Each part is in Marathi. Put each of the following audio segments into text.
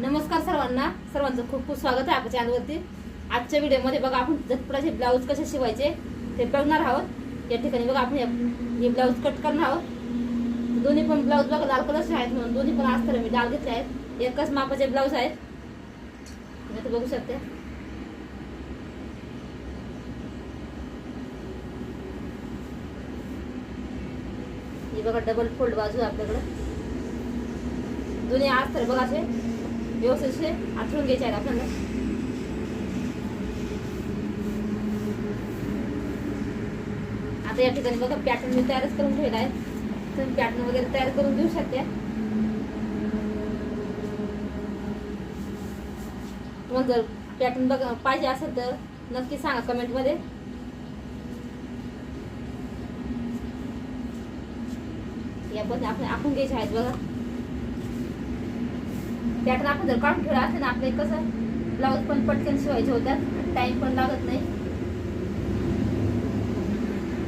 नमस्कार सर्वांना. सर्वांचं खूप खूप स्वागत आहे आपल्या चॅनलवरती आजच्या व्हिडिओमध्ये बघा आपण झटपटाचे ब्लाऊज कसे शिवायचे ते बघणार आहोत. या ठिकाणी बघा आपण हे- हे ब्लाऊज कट करणार आहोत. दोन्ही पण ब्लाऊज बघा लाल कलरचे आहेत म्हणून दोन्ही पण अस्तर मी लाल घेतले आहेत. एकच मापाचे ब्लाऊज आहेत. तुम्ही बघू शकते. हे बघा डबल फोल्ड बाजू आपल्याकडं. दोन्ही अस्तर बघा असे. व्यवस्थित आठवून घ्यायचे आहेत आपल्याला आता या ठिकाणी बघा पॅटर्न मी तयारच करून ठेवला आहे. तर पॅटर्न वगैरे तयार करून देऊ शकते तुम्हाला जर पॅटर्न बघा पाहिजे असेल तर नक्की सांगा कमेंटमध्ये. या पण आपण आपण घ्यायचे आहेत बघा. पॅटर्न आपण जर काढून ठेवला असेल ना आपले कसं ब्लाऊज पण पटकन शिवायचे होत्या टाइम पण लागत नाही.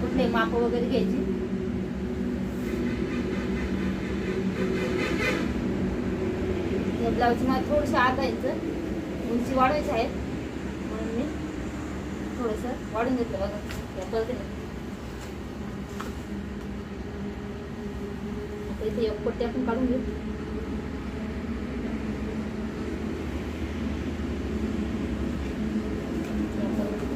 कुठले माप वगैरे घ्यायची. ब्लाऊज मला थोडंसं आत यायचं उंची वाढवायची आहे. म्हणून मी थोडंसं वाढून घेतलं बघा. या पद्धतीने. इथे एक पट्टी आपण काढून घेऊ या पद्धतीने.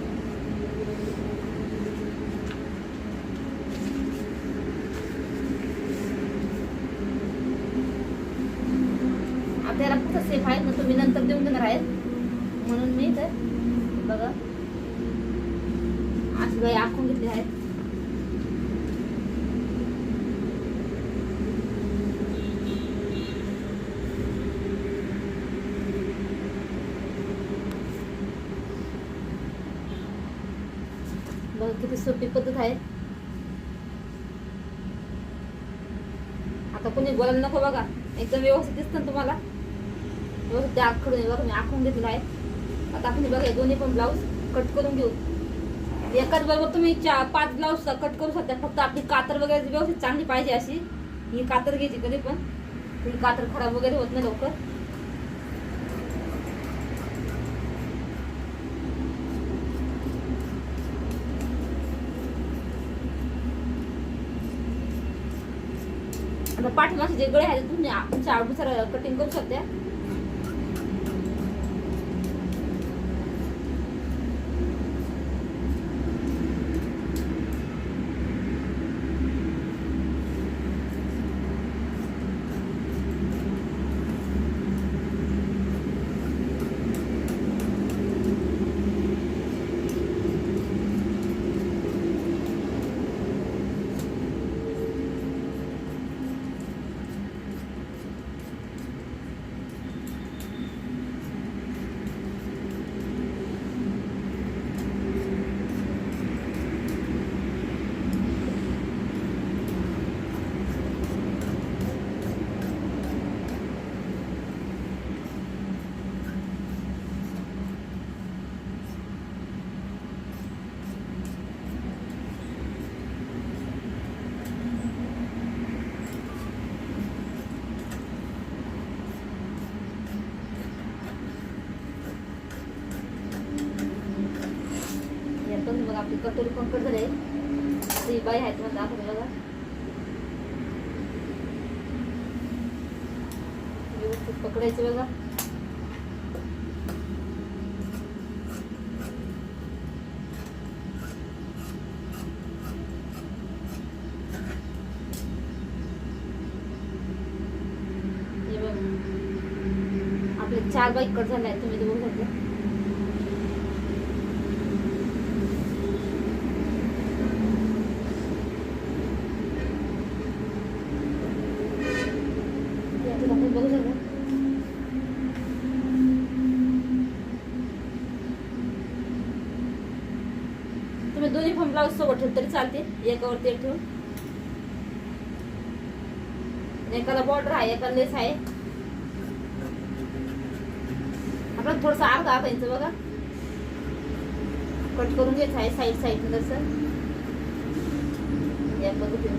आपल्याला फक्त सेफ आहेत ना तुम्ही नंतर देऊन देणार आहेत. म्हणून मी तर बघा असं बाई आखून घेतली आहेत. बघा किती सोपी पद्धत आहे. आता कोणी बोलायला नको बघा. एकदम व्यवस्थित दिसतं ना तुम्हाला. व्यवस्थित आखडून बघा मी आखून घेतलेलं आहे. आता आपण बघा दोन्ही पण ब्लाऊज कट करून घेऊ. एकाच बरोबर तुम्ही चार पाच ब्लाऊज कट करू शकता. फक्त आपली कातर वगैरे व्यवस्थित चांगली पाहिजे अशी ही कातर घ्यायची कधी पण. ही कातर खराब वगैरे होत नाही लवकर. आता पाठीमागचे जे गळे आहेत तुम्ही तुमच्या आवडीनुसार कटिंग करू शकता हे पण बघा आपली कटोरी पण कट झाली ती बाई आहेत तुम्हाला दाखवते बघा. व्यवस्थित पकडायचं बघा. हे बघा. आपले चार बाईक कट झाले आहेत तुम्ही ते बघू शकता याच्यात आपण बघू शकता तुम्ही दोन्ही पण ब्लाऊज सोबत ठेवलं तरी चालतील. एकावरती एक ठेवून. एकाला बॉर्डर आहे एकाला लेस आहे. आपण थोडस अर्धा अर्धा इंच बघा. कट करून घ्यायचं आहे साईड साईड तसं. या पद्धतीने.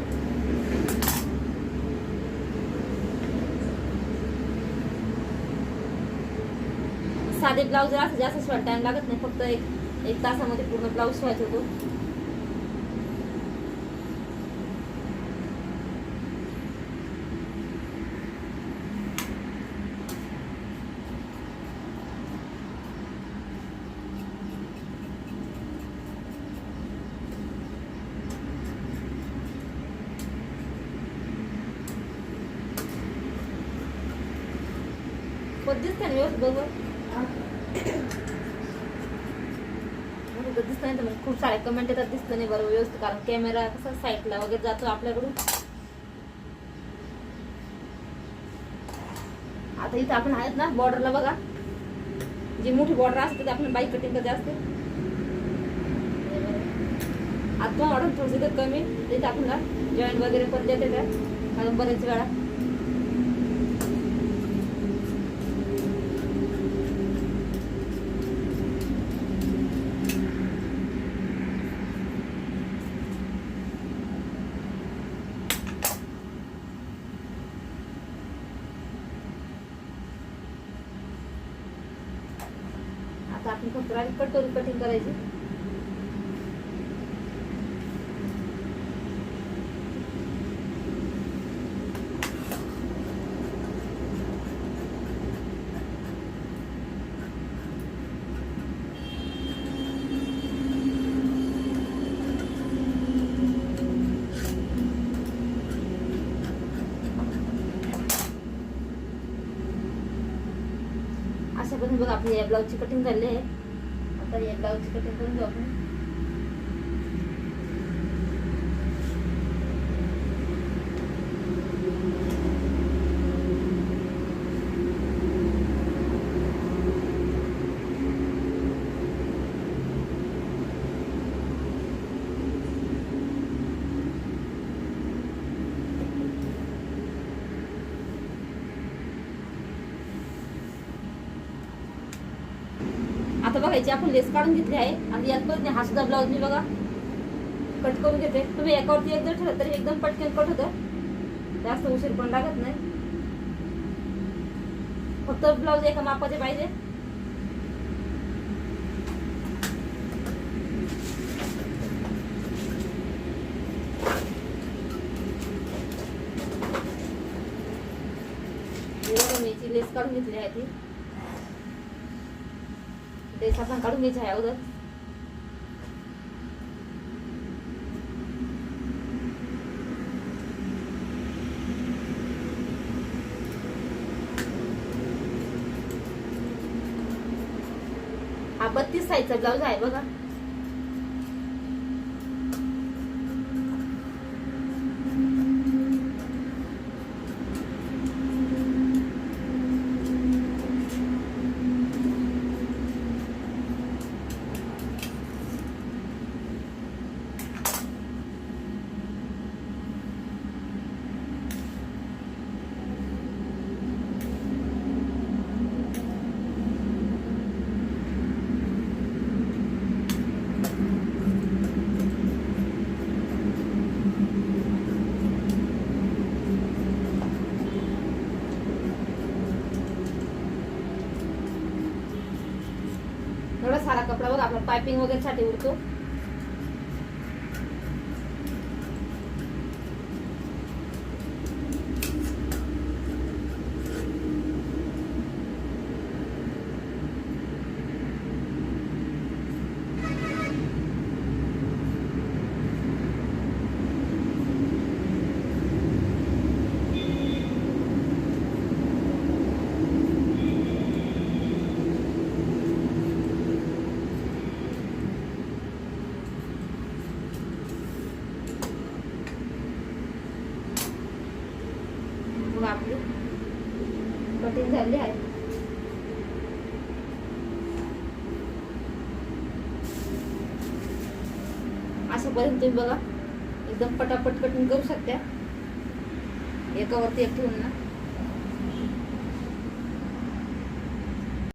साधे ब्लाऊज असं जास्त शिवायला टाइम लागत नाही फक्त एक एक तासामध्ये पूर्ण ब्लाऊज शिवायचा होतो. पण दिसतं व्यवस्थित? बरोबर तिथं दिसत नाही तर मग खूप सारे कमेंट येतात दिसतं नाही बरोबर व्यवस्थित कारण कॅमेरा कसा साईडला वगैरे जातो आपल्याकडून. आता इथं आपण आहेत ना बॉर्डरला बघा. जी मोठी बॉर्डर असते ती आपण बाईक कटिंग करते असते. आता ऑर्डर थोडंसं कमी तिथे आपल्याला जॉईंट वगैरे पण देते त्या कारण बरेच वेळा. आता आपण कट करून कटिंग करायची. अशा पण बघा आपली या ब्लाऊजची कटिंग झाली आहे. आता या ब्लाऊजची कटिंग करून घेऊ आपण लेस काढून घेतली आहे. आणि यात पण हा सुद्धा ब्लाऊज मी बघा कट करून घेते. तुम्ही एकावरती एकदम जर तरी एकदम पटकन कट होतं. जास्त उशीर पण लागत नाही. फक्त ब्लाऊज एका मापाचे पाहिजे. मी लेस काढून घेतली आहे ती. ते साबण काढून घ्यायचं आहे अगोदर. हा बत्तीस साईजचा ब्लाऊज आहे बघा. आपण पायपिंग वगैरे साठी उरतो मग आपली कटिंग झाली आहे. अशापर्यंत तुम्ही बघा एकदम पटापट कटिंग करू शकता. एकावरती एक ठेवून ना.